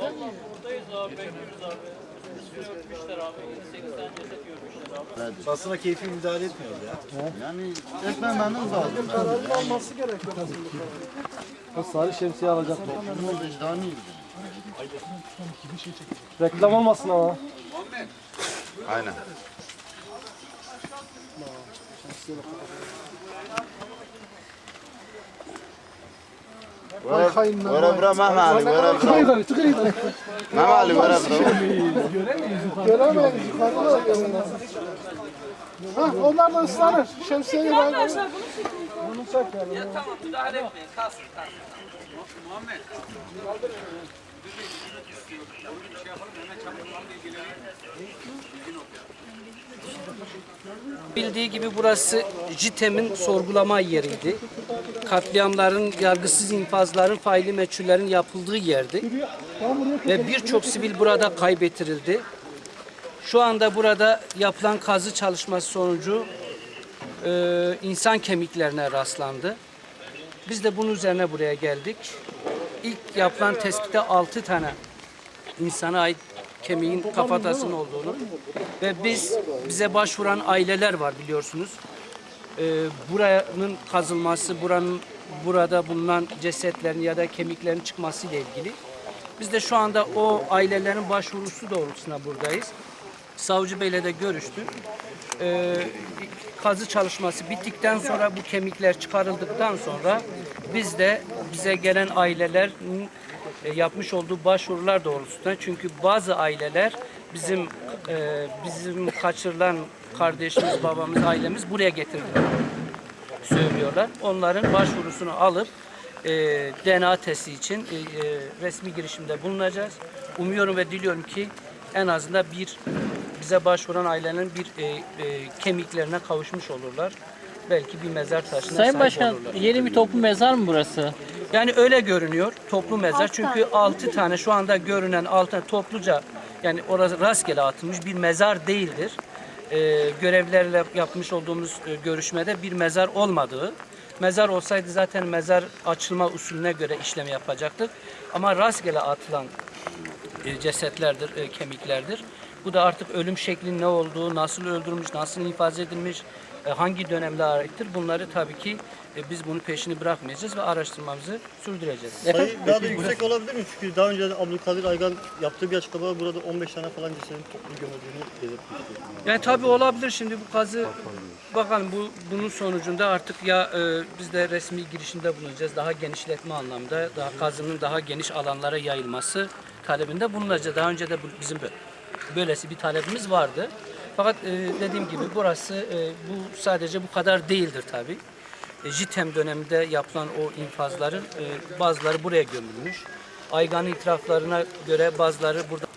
Buradayız abi. Bekliyoruz abi. Üstünü örtmüşler abi. 8 tane ceset görmüşler abi. Basına keyfi müdahale etmiyoruz ya. Yani etmemeniz lazım. O sarı şemsiye. Bu vicdaniydi. Reklam olmasın ama. Aynen. Vere Mehmet Ali, vere vere. Mehmet Ali, vere vere. Göremeyiz yukarıda da. Ha, onlar da ıslanır. Şemsiyeyi. Bunu çek yani. Ya tamam müdahale etmeyin. Kalsın kalsın. Muhammed. Bildiği gibi burası JITEM'in sorgulama yeriydi. Katliamların, yargısız infazların, faili meçhullerin yapıldığı yerdi. Ve birçok sivil burada kaybettirildi. Şu anda burada yapılan kazı çalışması sonucu e, insan kemiklerine rastlandı. Biz de bunun üzerine buraya geldik. İlk yapılan tespitte 6 tane insana ait kemiğin kafatasının olduğunu ve biz bize başvuran aileler var biliyorsunuz. Ee, buranın kazılması, buranın burada bulunan cesetlerin ya da kemiklerin çıkması ile ilgili. Biz de şu anda o ailelerin başvurusu doğrultusunda buradayız. Savcı Bey'le de görüştük. Ee, kazı çalışması bittikten sonra bu kemikler çıkarıldıktan sonra biz de bize gelen ailelerin e, yapmış olduğu başvurular doğrultusunda çünkü bazı aileler bizim e, bizim kaçırılan kardeşimiz, babamız, ailemiz buraya getirdiler söylüyorlar. Onların başvurusunu alıp e, DNA testi için e, e, resmi girişimde bulunacağız. Umuyorum ve diliyorum ki en azından bir bize başvuran ailenin bir e, e, kemiklerine kavuşmuş olurlar. Belki bir mezar taşına Sayın sahip Başkan olurlar. yeni bir toplu mezar mı burası? Yani öyle görünüyor toplu mezar. Çünkü altı tane şu anda görünen altı tane topluca yani orası rastgele atılmış bir mezar değildir. Ee, görevlilerle yapmış olduğumuz e, görüşmede bir mezar olmadığı. Mezar olsaydı zaten mezar açılma usulüne göre işlem yapacaktık. Ama rastgele atılan e, cesetlerdir, e, kemiklerdir. Bu da artık ölüm şeklinin ne olduğu, nasıl öldürülmüş, nasıl infaz edilmiş, e, hangi dönemde aittir bunları tabii ki e, biz bunun peşini bırakmayacağız ve araştırmamızı sürdüreceğiz. Sayı daha da yüksek olabilir mi? Çünkü daha önce Abdülkadir Aygan yaptığı bir açıklamada burada 15 tane falan cesedin toplu gömüldüğünü belirtmişti. Yani tabii olabilir şimdi bu kazı bakalım bu bunun sonucunda artık ya e, biz de resmi girişimde bulunacağız daha genişletme anlamda daha kazının daha geniş alanlara yayılması talebinde bulunacağız. Daha önce de bu, bizim böylesi bir talebimiz vardı. Fakat e, dediğim gibi burası e, bu sadece bu kadar değildir tabii. E, JITEM döneminde yapılan o infazların e, bazıları buraya gömülmüş. Aygan itiraflarına göre bazıları burada